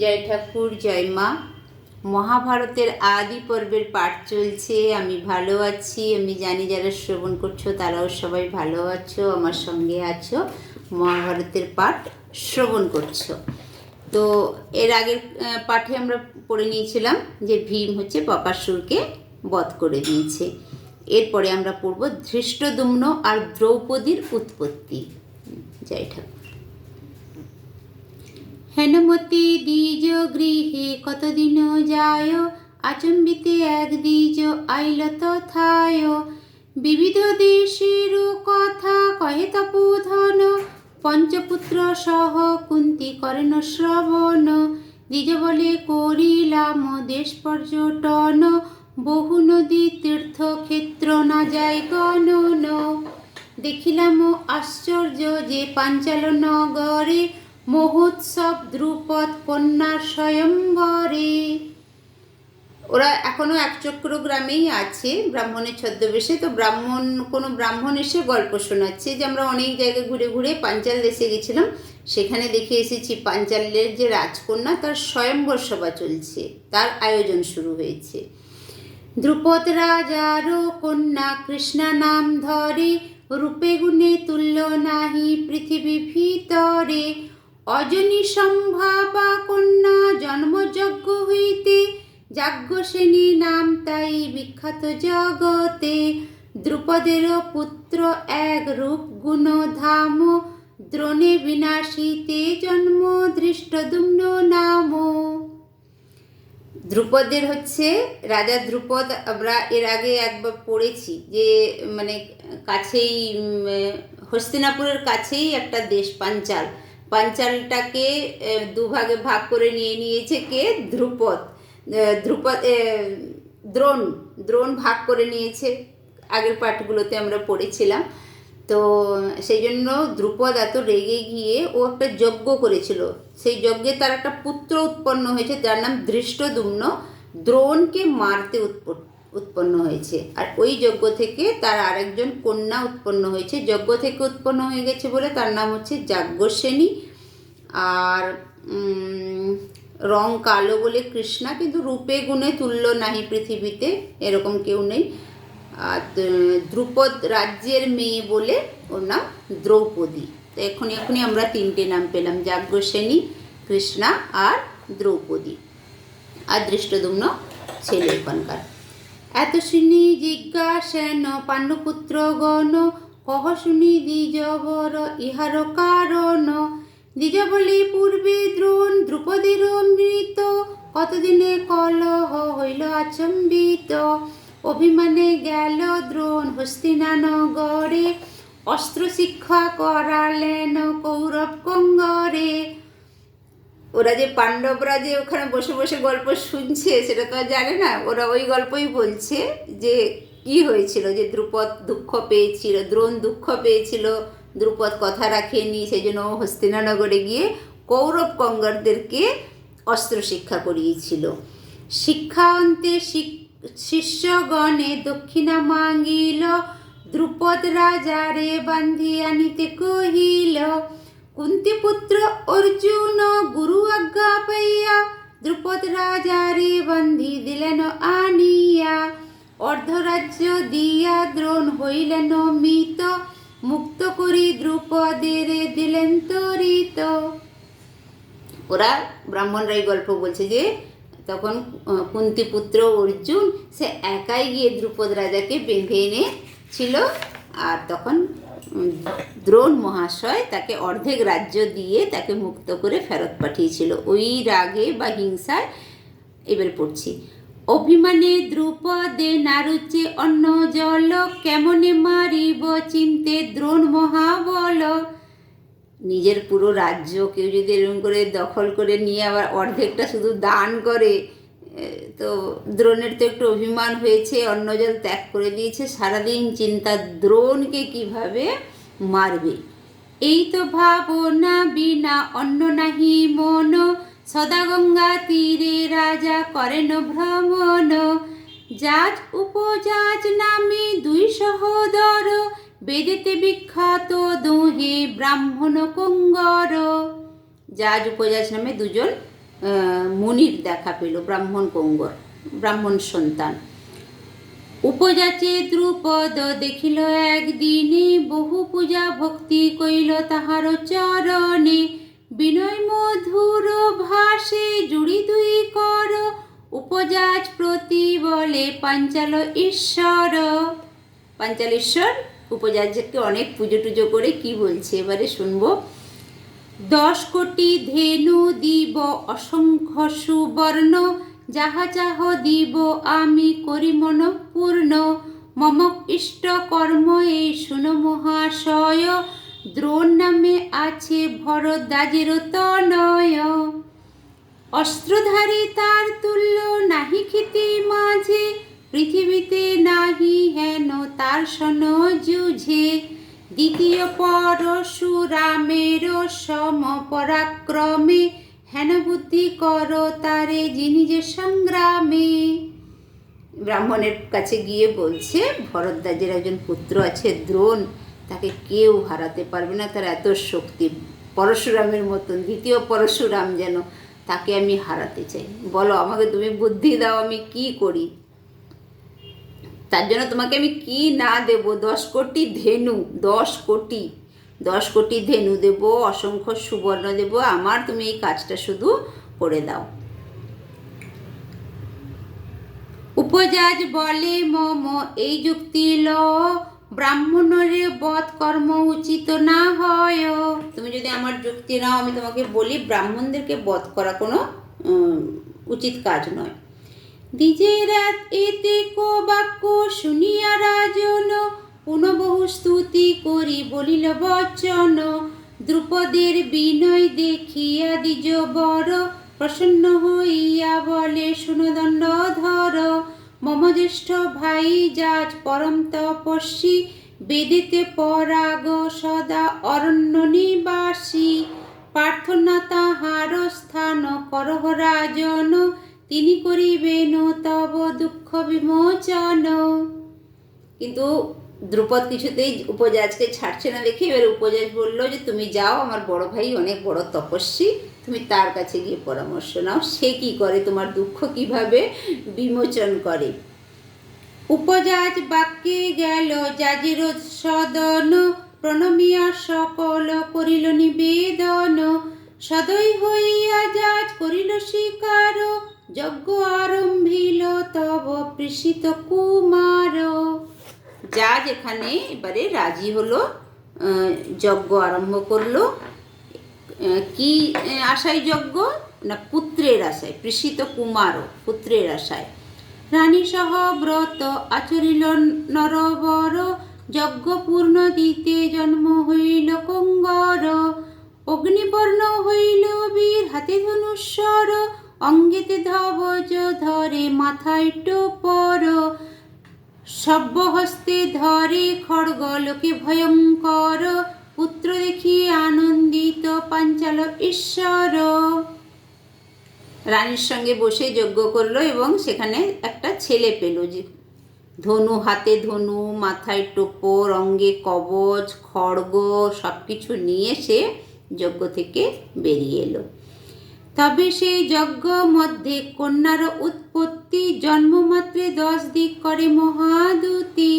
জয় ঠাকুর, জয় মা। মহাভারতের আদি পর্বের পাঠ চলছে, আমি ভালো আছি। আমি জানি যারা শ্রবণ করছ, তারাও সবাই ভালো আছো, আমার সঙ্গে আছো। মহাভারতের পাঠ শ্রবণ করছ। তো এর আগের পাঠে আমরা পড়ে নিয়েছিলাম যে ভীম হচ্ছে বকাসুরকে বধ করে দিয়েছে। এরপরে আমরা পড়ব ধৃষ্টদুম্ন আর দ্রৌপদীর উৎপত্তি। জয় ঠাকুর। হেনমতি দ্বিজ গৃহে কতদিন যায়? আচম্বিতে এক দ্বিজ আইল তথায়। বিবিধ দেশের কথা কহে তপোধন। পঞ্চপুত্র সহ কুন্তি করেন শ্রবণ। দ্বিজ বলে করিলাম দেশ পর্যটন। বহু নদী তীর্থক্ষেত্র না যায় গণন। দেখিলাম আশ্চর্য যে পাঞ্চাল নগরে মহোৎসব দ্রুপদ কন্যার স্বয়ংবরে ওরা এখনও একচক্র গ্রামেই আছে, ব্রাহ্মণের ছদ্মবেশে। তো ব্রাহ্মণ, কোনো ব্রাহ্মণ এসে গল্প শোনাচ্ছে যে আমরা অনেক জায়গায় ঘুরে ঘুরে পাঞ্চাল দেশে গেছিলাম। সেখানে দেখে এসেছি পাঞ্চালের যে রাজকন্যা, তার স্বয়ম্বর সভা চলছে। তার আয়োজন শুরু হয়েছে। দ্রুপদ রাজারও কন্যা কৃষ্ণা নাম ধরে, রূপে গুণে তুল্য নাহি পৃথিবী ভিতরে। অজনী সম্ভাবা কন্যা জন্মযজ্ঞ হইতে, যাজ্ঞসেনী নাম তাই বিখ্যাত জগতে। দ্রুপদের পুত্র এক রূপ গুণ ধাম দ্রোণে বিনাশিতে জন্ম দৃষ্টদুম্ন নাম। ধ্রুপদের হচ্ছে, রাজা ধ্রুপদ আমরা এর আগে একবার পড়েছি যে মানে কাছেই হস্তিনাপুরের কাছেই একটা দেশ পাঞ্চাল পাঞ্চালটাকে দুভাগে ভাগ করে নিয়ে নিয়েছে কে? ধ্রুপদ। ধ্রুপদ দ্রোণ। দ্রোণ ভাগ করে নিয়েছে। আগের পাঠগুলোতে আমরা পড়েছিলাম। তো সেই জন্য দ্রুপদ এত রেগে গিয়ে ও একটা যজ্ঞ করেছিল। সেই যজ্ঞে তার একটা পুত্র উৎপন্ন হয়েছে, যার নাম দৃষ্টদুম্ন দ্রোণকে মারতে উৎপ- উৎপন্ন হয়েছে। আর ওই যজ্ঞ থেকে তার আরেকজন কন্যা উৎপন্ন হয়েছে। যজ্ঞ থেকে উৎপন্ন হয়ে গেছে বলে তার নাম হচ্ছে যাজ্ঞসেনী আর রং কালো বলে কৃষ্ণা, কিন্তু রূপে গুণে তুল্য নাহি পৃথিবীতে, এরকম কেউ নেই। আর দ্রুপদ রাজ্যের মেয়ে বলে ওর নাম দ্রৌপদী। তো এখনই এখনই আমরা তিনটে নাম পেলাম যাজ্ঞসেনী কৃষ্ণা আর দ্রৌপদী। আর দৃষ্টদুম্ন ছেলে এখানকার। এত শুনি জিজ্ঞাসেন পাণ্ডুপুত্র গণ, কহ শুনি দ্বিজবর ইহার কারণ? দ্বিজ বলি পূর্বে দ্রোণ, দ্রুপদীর মৃত কতদিনে কলহ হইল আচম্বিত? অভিমানে গেল দ্রোণ হস্তিনানগরে অস্ত্র শিক্ষা করালেন কৌরব কঙ্গরে। ওরা যে পাণ্ডবরা যে ওখানে বসে বসে গল্প শুনছে, সেটা তো আর জানে না। ওরা ওই গল্পই বলছে যে কি হয়েছিল? যে দ্রুপদ দুঃখ পেয়েছিল, দ্রোণ দুঃখ পেয়েছিল, দ্রুপদ কথা রাখেনি সেই জন্য হস্তিনানগরে গিয়ে কৌরব কঙ্গরদেরকে অস্ত্র শিক্ষা করিয়েছিল। শিক্ষা অন্তে শিষ্যগণে দক্ষিণা মাঙ্গিল, দ্রুপদ রাজারে বান্ধি আনিতে কহিল অর্জুন গুরু আজ্ঞা পাইয়া দ্রুপদ রাজারে বন্ধি দিলেন আনিয়া অর্ধরাজ্য দিয়া দ্রোণ হইলেন মিত মুক্ত করি দ্রুপদের দিলেন তরিত ওরা ব্রাহ্মণরা এই গল্প বলছে যে, তখন কুন্তিপুত্র অর্জুন সে একাই গিয়ে দ্রুপদ রাজাকে বেঁধে এনেছিল আর তখন দ্রোণ মহাশয় তাকে অর্ধেক রাজ্য দিয়ে তাকে মুক্ত করে ফেরত পাঠিয়েছিল। ওই রাগে বা হিংসায় এবার পড়ছি। অভিমানে দ্রুপদে নারুচে অন্য জল, কেমনে মারিব চিনতে দ্রোণ মহাবল? নিজের পুরো রাজ্য কেউ যদি এরকম করে দখল করে নিয়ে আবার অর্ধেকটা শুধু দান করে তো দ্রোণের তো একটু অভিমান হয়েছে অন্নজল ত্যাগ করে দিয়েছে, সারাদিন চিন্তা দ্রোণকে কীভাবে মারবে? এই তো ভাবনা বিনা অন্য নাহি মন, সদা গঙ্গা তীরে রাজা করেন ভ্রমণ। জাজ উপজাজ নামে দুই সহোদর, বেদেতে বিখ্যাত দোহে ব্রাহ্মণ কুঙ্গর। জাজ উপজাজ নামে দুজন মুনির দেখা পেল, ব্রাহ্মণ কঙ্গর, ব্রাহ্মণ সন্তান। উপজাচে দ্রুপদ দেখিল, একদিনে বহু পূজা ভক্তি কইল তাহার চরণে। বিনয় মধুর ভাসে জুড়ি দুই কর উপজাজ প্রতি বলে পাঞ্চাল ঈশ্বর। পাঞ্চাল ঈশ্বর উপজাজকে অনেক পুজো টুজো করে কি বলছে? এবারে শুনব। দশ কোটি ধেনু দিব অসংখ্য সুবর্ণ, যাহা চাহ দিব আমি করি মন পূর্ণ। মম ইষ্ট কর্ম এই শুনো মহাশয়, দ্রোণ নামে আছে ভরদ্বাজের তনয়। অস্ত্রধারী তার তুল্য নাহি খ্যাতি মাঝে, পৃথিবীতে নাহি হেন তার সন যুঝে। দ্বিতীয় পরশুরামের সম পরাক্রমে হেন বুদ্ধি কর তারে যিনি যে সংগ্রামে। ব্রাহ্মণের কাছে গিয়ে বলছে, ভরদ্বাজের একজন পুত্র আছে, দ্রোণ, তাকে কেউ হারাতে পারবে না, তার এত শক্তি। পরশুরামের মতন, দ্বিতীয় পরশুরাম যেন তাকে আমি হারাতে চাই। বলো, আমাকে তুমি বুদ্ধি দাও, আমি কি করি? তার জন্য তোমাকে আমি কি না দেব? দশ কোটি ধেনু, দশ কোটি। দশ কোটি ধেনু দেব, অসংখ্য সুবর্ণ দেব। আমার তুমি এই কাজটা শুধু করে দাও। উপজাজ বলে, মম, এই যুক্তি ল। ব্রাহ্মণের বধ কর্ম উচিত না হয় তুমি যদি আমার যুক্তি নাও, আমি তোমাকে বলি, ব্রাহ্মণদেরকে বধ করা কোনো উচিত কাজ নয়। দ্বিজে রাত এতে কো বাক্য শুনিয়া রাজন। পুনঃবহু স্তুতি করি বলিল বচন। দ্রুপদের বিনয় দেখিয়া দ্বিজ বড় প্রসন্ন হইয়া বলে শুনদণ্ড ধর মম জ্যেষ্ঠ ভাই যাজ পরম তপস্বী। বেদিতে পরাগ সদা অরণ্য নিবাসী। প্রার্থনা তাহার স্থান করহ রাজন। তিনি করিবেন তব দুঃখ বিমোচন। কিন্তু দ্রুপদ কিছুতেই উপজাজকে ছাড়ছে না দেখে এবার উপজাজ বলল যে, তুমি যাও, আমার বড় ভাই অনেক বড় তপস্বী, তুমি তার কাছে গিয়ে পরামর্শ নাও, সে কি করে, তোমার দুঃখ কীভাবে বিমোচন করে? উপজাজ বাক্যে গেল যাজির সদন প্রণমিয়া সকল করিল নিবেদন, সদয় হইয়া যাজ করিল স্বীকার যজ্ঞ আরম্ভিল তব প্রীষিত কুমার। যা যেখানে এবারে রাজি হলো যজ্ঞ আরম্ভ করল। কি আশায় যজ্ঞ না পুত্রের আশায়? প্রীষিত কুমারও পুত্রের আশায়। রানী সহ ব্রত আচরিল নরবর, যজ্ঞ পূর্ণ দিতে জন্ম হইল কঙ্গর। অগ্নিবর্ণ হইল বীর হাতে ধনুস্বর অঙ্গেতে ধবজ ধরে মাথায় টোপর সব্য হস্তে ধরে খড়গ লোকে ভয়ঙ্কর, পুত্র দেখি আনন্দিত পাঞ্চাল ঈশ্বর। রানীর সঙ্গে বসে যজ্ঞ করল এবং সেখানে একটা ছেলে পেল যে ধনু, হাতে ধনু, মাথায় টোপর, অঙ্গে কবচ, খড়গ সব কিছু নিয়ে সে যজ্ঞ থেকে বেরিয়ে এলো। তবে সেই যজ্ঞ মধ্যে কন্যার উৎপত্তি, জন্মমাত্রে দশ দিক করে মহাদুতি,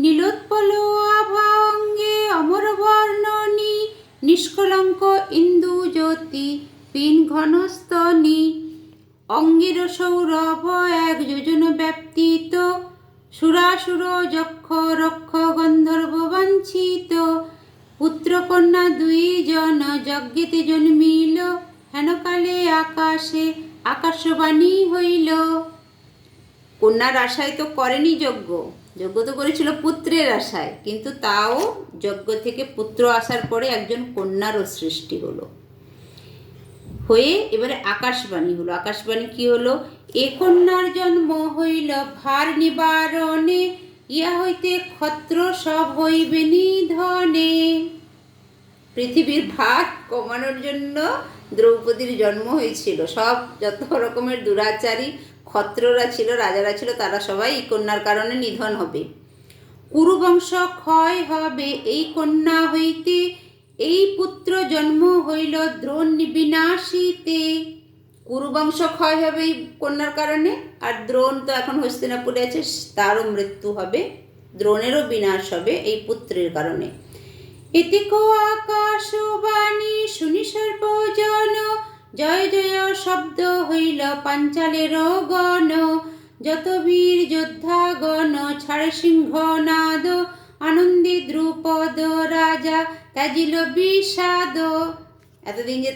নীলোৎপল আভা অঙ্গে অমর বর্ণনী নিষ্কলঙ্ক ইন্দু জ্যোতি পিন ঘনস্তনী, অঙ্গের সৌরভ এক যোজন ব্যাপ্তিত সুরাসুর যক্ষ রক্ষ গন্ধর্ব বাঞ্ছিত, পুত্রকন্যা দুই জন যজ্ঞেতে জন্মিল। হেনকালে আকাশে আকাশবাণী হইল। কন্যার আশায় তো করেনি যজ্ঞ। যজ্ঞ তো করেছিল পুত্রের আশায়, কিন্তু তাও যজ্ঞ থেকে পুত্র আসার পরে একজন কন্যারও সৃষ্টি হলো। হয়ে এবারে আকাশবাণী হলো। আকাশবাণী কি হলো? এ কন্যার জন্ম হইল ভার নিবারণে ইয়া হইতে ক্ষত্র সব হইবে নিধনে। পৃথিবীর ভার কমানোর জন্য দ্রৌপদীর জন্ম হয়েছিল। সব যত রকমের দুরাচারী ক্ষত্ররা ছিল, রাজারা ছিল, তারা সবাই এই কন্যার কারণে নিধন হবে। কুরুবংশ ক্ষয় হবে, এই কন্যা হইতে এই পুত্র জন্ম হইল দ্রোণ বিনাশীতে। কুরুবংশ ক্ষয় হবে এই কন্যার কারণে, আর দ্রোণ তো এখন হস্তিনাপুরে আছে, তারও মৃত্যু হবে, দ্রোণেরও বিনাশ হবে এই পুত্রের কারণে। এতে কো আকাশবাণী শুনি সর্বজন জয় জয় শব্দ হইল পাঞ্চালের গণ যত বীর যোদ্ধা গণ ছাড়ে সিংহ নাদ আনন্দে দ্রুপদ রাজা ত্যাজিল বিষাদ। এতদিন যে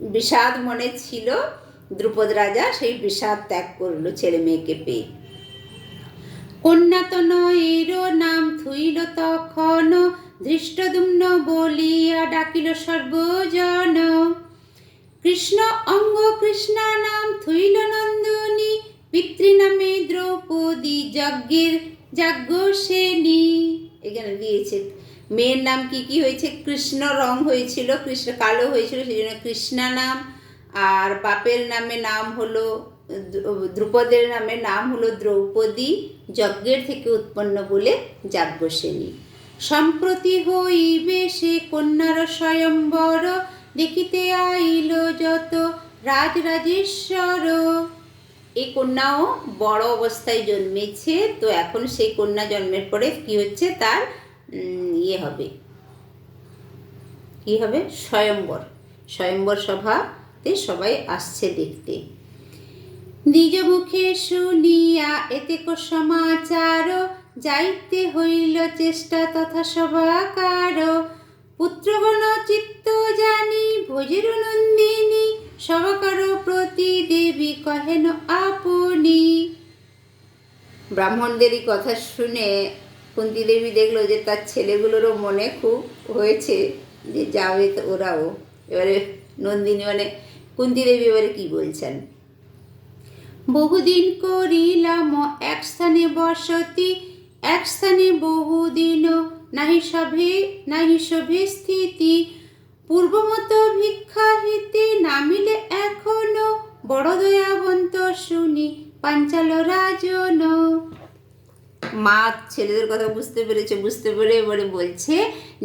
বিষাদ মনে ছিল, দ্রুপদ রাজা সেই বিষাদ ত্যাগ করল ছেলে মেয়েকে পেয়ে। কন্যাতনয়ের নাম থুইল তখন, ধৃষ্টদুম্ন বলিয়া ডাকিল সর্বজন। কৃষ্ণ অঙ্গ কৃষ্ণা নাম থুইল নন্দনী, পিতৃনামে দ্রৌপদী যজ্ঞের যাজ্ঞ সেনী এখানে দিয়েছে। মেয়ের নাম কি কি হয়েছে? কৃষ্ণ রং হয়েছিল, কৃষ্ণ কালো হয়েছিল, সেই জন্য কৃষ্ণা নাম আর বাপের নামে নাম হলো দ্রু- দ্রুপদের নামে নাম হলো দ্রৌপদী যজ্ঞের থেকে উৎপন্ন বলে যাজ্ঞসেনী। সম্প্রতি হইবে সে কন্যার স্বয়ম্বর দেখিতে আইল যত রাজরাজেশ্বর। এই কন্যাও বড় অবস্থায় জন্মেছে, তো এখন সেই কন্যা জন্মের পরে কি হচ্ছে তার ইয়ে হবে। কি হবে? স্বয়ম্বর। স্বয়ম্বর সভাতে সবাই আসছে দেখতে। নিজ মুখে শুনিয়া এতে সমাচার, যাইতে হইল চেষ্টা তথা সভাকার। পুত্রগণ চিত্ত জানি, ভোজের নন্দিনী সভাকার প্রতি দেবী কহেন আপনি। ব্রাহ্মণদেরই কথা শুনে কুন্তি দেবী দেখল যে তার ছেলেগুলোরও মনে খুব হয়েছে যে যাবে তো ওরাও। এবারে নন্দিনী মানে কুন্তি দেবী এবারে কি বলছেন? বহুদিন করিলাম, এক স্থানে বসতি, এক স্থানে বহুদিন নাহি সভে নাহি সভে স্থিতি। পূর্বমত ভিক্ষা হিতে নামিলে এখনও বড় দয়াবন্ত শুনি পাঞ্চাল রাজন। মা ছেলেদের কথা বুঝতে পেরেছে, বুঝতে পেরে এবারে বলছে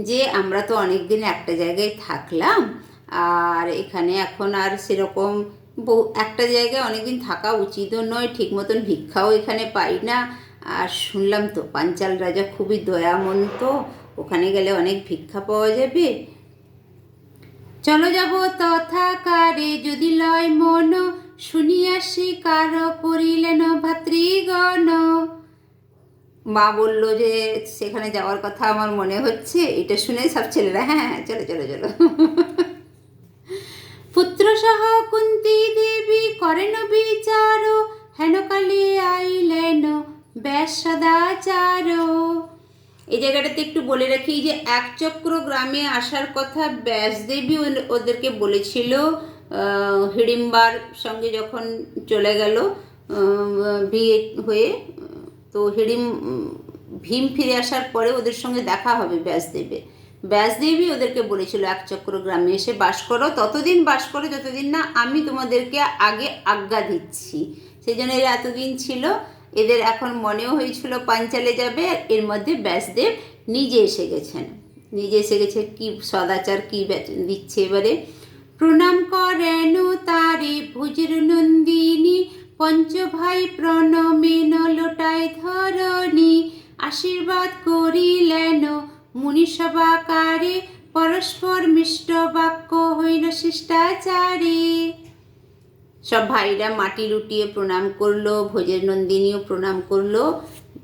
যে, আমরা তো অনেক দিন একটা জায়গায় থাকলাম, আর এখানে এখন আর সেরকম একটা জায়গায় অনেকদিন থাকা উচিতও নয়, ঠিক মতন ভিক্ষাও এখানে পাই না। আর শুনলাম তো পাঞ্চাল রাজা খুবই দয়ামন্ত। ওখানে গেলে অনেক ভিক্ষা পাওয়া যাবে। চলো যাব তথাকারে, যদি লয় মন, শুনিয়া স্বীকার করিলেন ভাতৃগণ। মা বলল যে, সেখানে যাওয়ার কথা আমার মনে হচ্ছে, এটা শুনে সব ছেলেরা হ্যাঁ হ্যাঁ চলো চলো চলো। পুত্র সহ কুন্তি দেবী করেন বিচার হেন হেনকালে আইলেন ব্যাস সদাচার এই জায়গাটাতে একটু বলে রাখি যে একচক্র গ্রামে আসার কথা ব্যাসদেবী ওদের- ওদেরকে বলেছিল হিড়িম্বার সঙ্গে যখন চলে গেল বিয়ে হয়ে, তো হিড়িম, ভীম ফিরে আসার পরে ওদের সঙ্গে দেখা হবে ব্যাসদেবের ব্যাসদেবী ওদেরকে বলেছিল একচক্র গ্রামে এসে বাস করো, ততদিন বাস করো যতদিন না আমি তোমাদেরকে আগে আজ্ঞা দিচ্ছি। সেই জন্য এরা এতদিন ছিল এদের এখন মনেও হয়েছিল পাঞ্চালে যাবে, আর এর মধ্যে ব্যাসদেব নিজে এসে গেছেন। নিজে এসে গেছে, কি সদাচার, কি দিচ্ছে এবারে। প্রণাম করেন তারে ভুজের নন্দিনী পঞ্চ ভাই প্রণমেন লোটায় ধরণী। আশীর্বাদ করিলেন মুনিসভাকারে পরস্পর মিষ্ট বাক্য হইল শিষ্টাচারে। সব ভাইরা মাটি লুটিয়ে প্রণাম করল, ভোজের নন্দিনীও প্রণাম করল।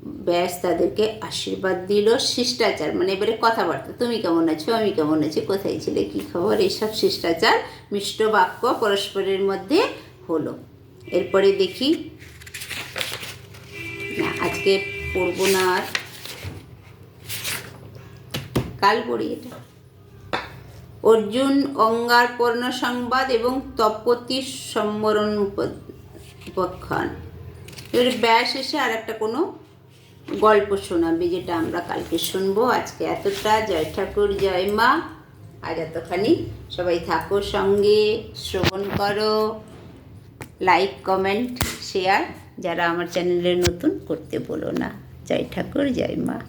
ব্যাস, তাদেরকে আশীর্বাদ দিল। শিষ্টাচার মানে এবারে কথাবার্তা। তুমি কেমন আছো? আমি কেমন আছি? কোথায় ছিলে? কী খবর? এইসব শিষ্টাচার, মিষ্ট বাক্য পরস্পরের মধ্যে হলো। এরপরে দেখি। না, আজকে পড়ব না আর। কাল পড়ি এটা। অর্জুন অঙ্গার পর্ণ সংবাদ এবং তপতি সম্বরণ উপ- উপাখ্যান। এবারে ব্যাস এসে আর একটা কোনো গল্প শোনাবে যেটা আমরা কালকে শুনব। আজকে এতটা। জয় ঠাকুর, জয় মা। আজ এতখানি। সবাই থাকো সঙ্গে, শ্রবণ করো, লাইক, কমেন্ট, শেয়ার যারা আমার চ্যানেলে নতুন করতে বলো না। জয় ঠাকুর, জয় মা।